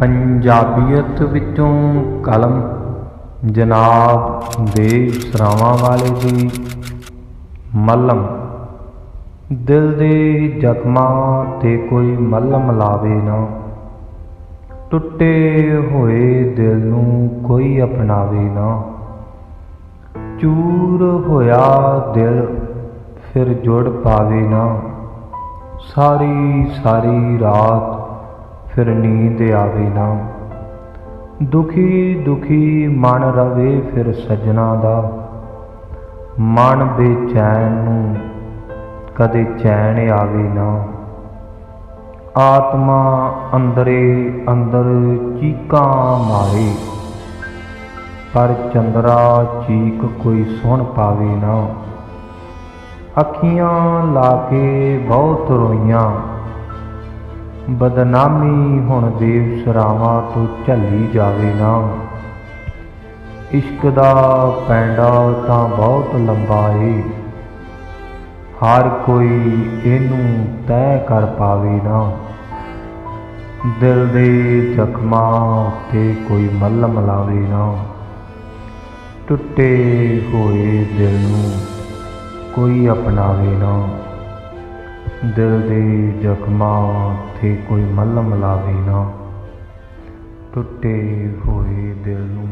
ਪੰਜਾਬੀਅਤ ਵਿੱਚੋਂ ਕਲਮ ਜਨਾਬ ਦੇ ਸਰਾਵਾਂ ਵਾਲੇ ਦੀ ਮੱਲਮ। ਦਿਲ ਦੇ ਜ਼ਖਮਾਂ ਤੇ ਕੋਈ ਮੱਲਮ ਲਾਵੇ ਨਾ। ਟੁੱਟੇ ਹੋਏ ਦਿਲ ਨੂੰ ਕੋਈ ਅਪਣਾਵੇ ਨਾ। ਚੂਰ ਹੋਇਆ ਦਿਲ ਫਿਰ ਜੁੜ ਪਾਵੇ ਨਾ। ਸਾਰੀ ਸਾਰੀ ਰਾਤ ਫਿਰ ਨੀਂਦ ਆਵੇ ਨਾ। ਦੁਖੀ ਦੁਖੀ ਮਨ ਰਵੇ ਫਿਰ ਸਜਣਾ ਦਾ। ਮਨ ਬੇਚੈਨ ਨੂੰ ਕਦੇ ਚੈਨ ਆਵੇ ਨਾ। ਆਤਮਾ ਅੰਦਰੇ ਅੰਦਰ ਚੀਕਾਂ ਮਾਰੇ। ਪਰ ਚੰਦਰਾ ਚੀਕ ਕੋਈ ਸੁਣ ਪਾਵੇ ਨਾ। ਅੱਖੀਆਂ ਲਾ ਕੇ ਬਹੁਤ ਰੋਈਆਂ। ਬਦਨਾਮੀ ਹੁਣ ਦੇਵ ਸਰਾਵਾਂ ਤੋਂ ਝੱਲੀ ਜਾਵੇ ਨਾ। ਇਸ਼ਕ ਦਾ ਪੈਂਡਾ ਤਾਂ ਬਹੁਤ ਲੰਬਾ ਏ। ਹਰ ਕੋਈ ਇਹਨੂੰ ਤੈਅ ਕਰ ਪਾਵੇ ਨਾ। ਦਿਲ ਦੇ ਜ਼ਖਮਾਂ 'ਤੇ ਕੋਈ ਮੱਲਮ ਲਾਵੇ ਨਾ। ਟੁੱਟੇ ਹੋਏ ਦਿਲ ਨੂੰ ਕੋਈ ਅਪਣਾਵੇ ਨਾ। ਦਿਲ ਦੇ ਜ਼ਖਮਾਂ ਤੇ ਕੋਈ ਮੱਲਮ ਲਾਵੇ ਨਾ। ਟੁੱਟੇ ਹੋਏ ਦਿਲ ਨੂੰ